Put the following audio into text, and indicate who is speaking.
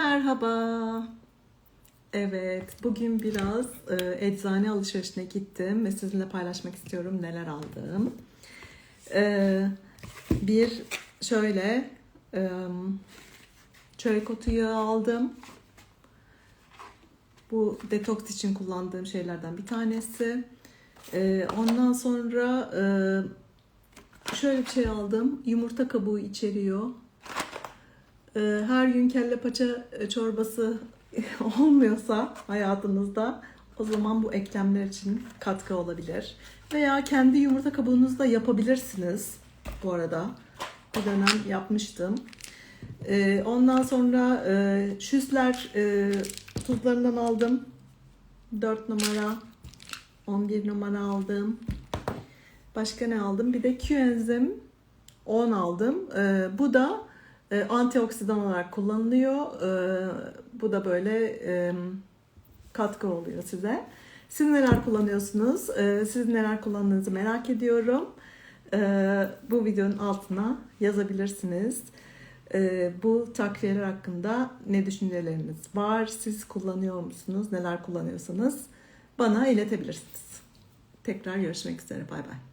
Speaker 1: Merhaba. Evet, bugün biraz e, eczane alışverişine gittim ve sizinle paylaşmak istiyorum neler aldım. E, bir şöyle e, çörek otu yağı aldım. Bu detoks için kullandığım şeylerden bir tanesi. E, ondan sonra e, şöyle bir şey aldım. Yumurta kabuğu içeriyor. Ee, her gün kelle paça e, çorbası olmuyorsa hayatınızda o zaman bu eklemler için katkı olabilir. Veya kendi yumurta kabuğunuzu da yapabilirsiniz bu arada. Bir dönem yapmıştım. Ee, ondan sonra e, şüsler e, tuzlarından aldım. 4 numara, 11 numara aldım. Başka ne aldım? Bir de Q-enzim 10 aldım. Bu da e, antioksidan olarak kullanılıyor. E, bu da böyle e, katkı oluyor size. Siz neler kullanıyorsunuz? E, siz neler kullandığınızı merak ediyorum. Bu videonun altına yazabilirsiniz. Bu takviyeler hakkında ne düşünceleriniz var? Siz kullanıyor musunuz? Neler kullanıyorsanız bana iletebilirsiniz. Tekrar görüşmek üzere. Bay bay.